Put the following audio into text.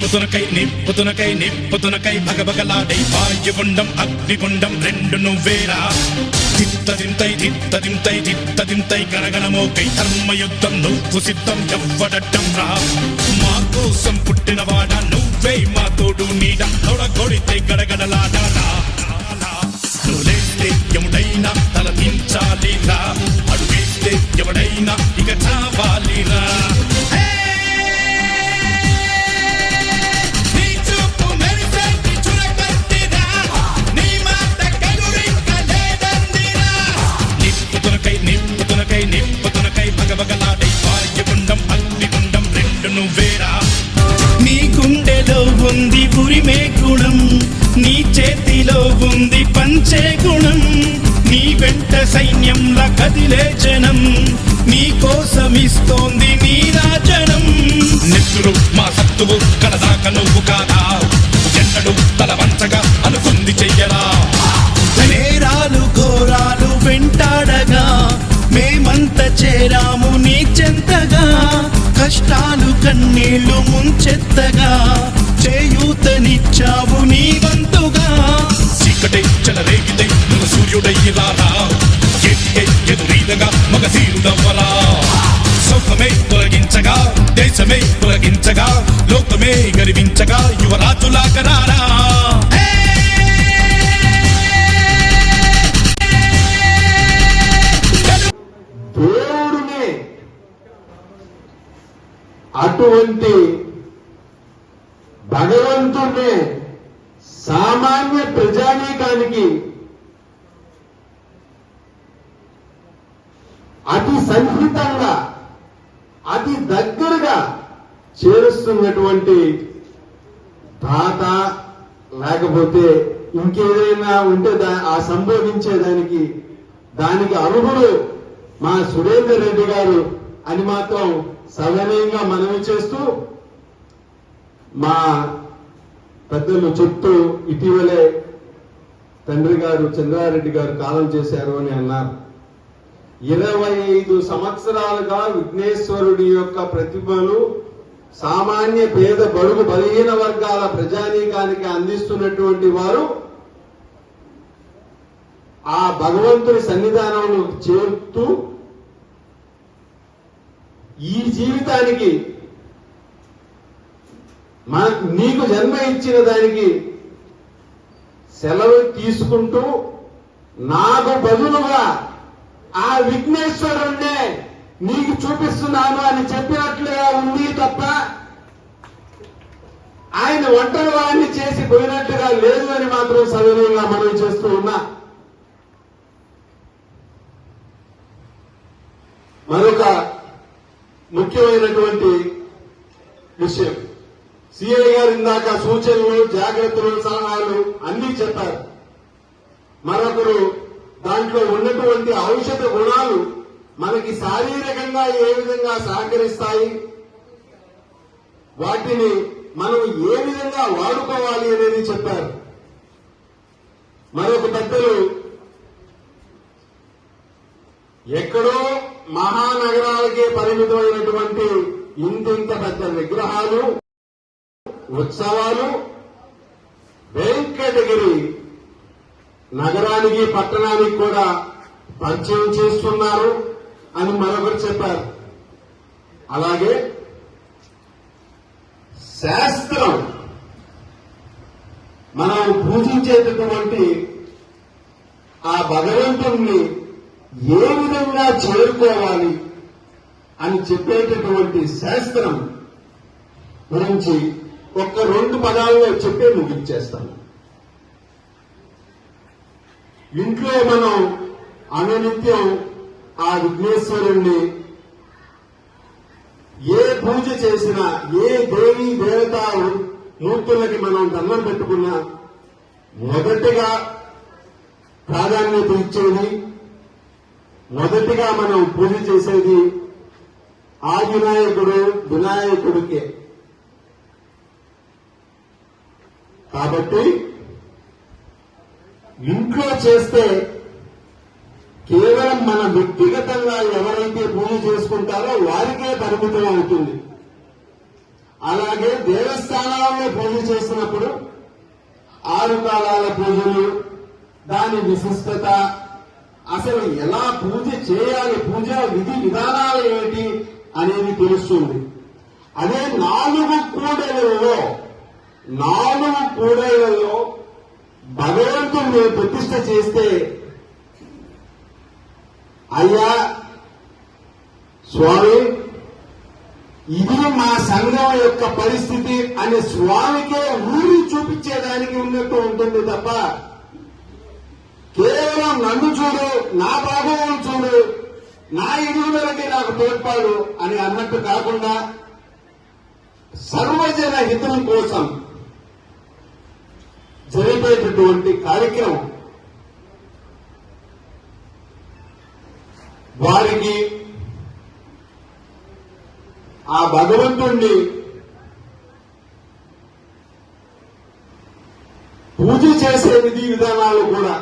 నిప్పుతునకై నిప్పుతునకై నిప్పుతునకై భగభగలాడై వాయుగుండం అగ్నిగుండం రెండు నువ్వేరా తిత్తదింతై తిత్తదింతై తిత్తదింతై గణగణమోకై ధర్మయుద్ధం నువ్వు సిద్ధం ఎవ్వడట్టం రా. మా కోసం పుట్టినవాడ నువ్వే మా తోడు నీడ తొడగొడితే గడగడలాడాలా గుండెలో ఉంది ఉరిమే గుణం. నీ చేతిలో ఉంది పంచే గుణం. నీ వెంట సైన్యంలా కదిలే జనం. నీ కోసమిస్తోంది కష్టాలు కన్నీళ్ళు ముంచెత్తగా చేయూతనిచ్చావు నీ వంతుగా. చీకటే చెలరేగితే నువ్వు సూర్యుడయ్యి రారా ఎదురీదగా మగ సీరుడవ్వరా. సౌఖమే తొలగించగా దేశమే తొలగించగా లోకమే గర్వించగా యువ అటువంటి భగవంతుడే సామాన్య ప్రజానీకానికి అతి సన్నిహితంగా అతి దగ్గరగా చేరుస్తున్నటువంటి దాత లేకపోతే ఇంకేదైనా ఉంటే ఆ సంబోధించేదానికి దానికి అర్హుడు మా సురేందర్ రెడ్డి గారు అని మాత్రం సవినయంగా మనవి చేస్తూ మా పెద్దలు చెప్తూ ఇటీవలే తండ్రి గారు చంద్రారెడ్డి గారు కాలం చేశారు అని అన్నారు. ఇరవై ఐదు సంవత్సరాలుగా విఘ్నేశ్వరుడి యొక్క ప్రతిభలు సామాన్య పేద బడుగు బలహీన వర్గాల ప్రజానీకానికి అందిస్తున్నటువంటి వారు ఆ భగవంతుని సన్నిధానంలో చేరుతూ ఈ జీవితానికి మన నీకు జన్మ ఇచ్చిన దానికి సెలవు తీసుకుంటూ నాకు బదులుగా ఆ విఘ్నేశ్వరుణ్ణే నీకు చూపిస్తున్నాను అని చెప్పినట్లుగా ఉంది తప్ప ఆయన ఒంటరి వాడిని చేసి పోయినట్లుగా లేదు అని మాత్రం సవినయంగా మనం చేస్తూ ఉన్నా. మరొక ముఖ్యమైనటువంటి విషయం. సిఐ గారు ఇందాక సూచనలు జాగ్రత్తలు సలహాలు అన్ని చెప్పారు. మరొకరు దాంట్లో ఉన్నటువంటి ఔషధ గుణాలు మనకి శారీరకంగా ఏ విధంగా సహకరిస్తాయి? వాటిని మనం ఏ విధంగా వాడుకోవాలి అనేది చెప్పారు. మరొక పెద్దలు ఎక్కడో మహానగర పరిమితమైనటువంటి ఇంతింత పెద్ద విగ్రహాలు ఉత్సవాలు వెంకటగిరి నగరానికి పట్టణానికి కూడా పరిచయం చేస్తున్నారు అని మరొకరు చెప్పారు. అలాగే శాస్త్రం మనం పూజించేటటువంటి ఆ భగవంతుణ్ణి ఏ విధంగా చేరుకోవాలి? అని చెప్పేటటువంటి శాస్త్రం గురించి ఒక్క రెండు పదాల్లో చెప్పే ముగించేస్తాను ఇంట్లో మనం అనునిత్యం ఆ విఘ్నేశ్వరుణ్ణి ఏ పూజ చేసినా ఏ దేవి దేవత మూర్తులకి మనం దండం పెట్టుకున్నా మొదటిగా ప్రాధాన్యత ఇచ్చేది మొదటిగా మనం పూజ చేసేది ఆ వినాయకుడు వినాయకుడికే. కాబట్టి ఇంట్లో చేస్తే కేవలం మన వ్యక్తిగతంగా ఎవరైతే పూజ చేసుకుంటారో వారికే పరిమితం అవుతుంది. అలాగే దేవస్థానాల్లో పూజ చేసినప్పుడు ఆరు కాలాల పూజలు దాని విశిష్టత అసలు ఎలా పూజ చేయాలి పూజ విధి విధానాలు ఏమిటి అనేది తెలుస్తుంది. అదే నాలుగు కూడలలో నాలుగు కూడలలో మేము ప్రతిష్ట చేస్తే అయ్యా స్వామి ఇది మా సంఘం యొక్క పరిస్థితి అని స్వామికే ఊరి చూపించేదానికి ఉన్నట్టు ఉంటుంది తప్ప కేవలం నన్ను చూడు నా బాగోగులు చూడు నా ఎదుగుదలకి నాకు తోడ్పాడు అని అన్నట్టు కాకుండా సర్వజన హితం కోసం జరిపేటటువంటి కార్యక్రమం వారికి ఆ భగవంతుణ్ణి పూజ చేసే విధి విధానాలు కూడా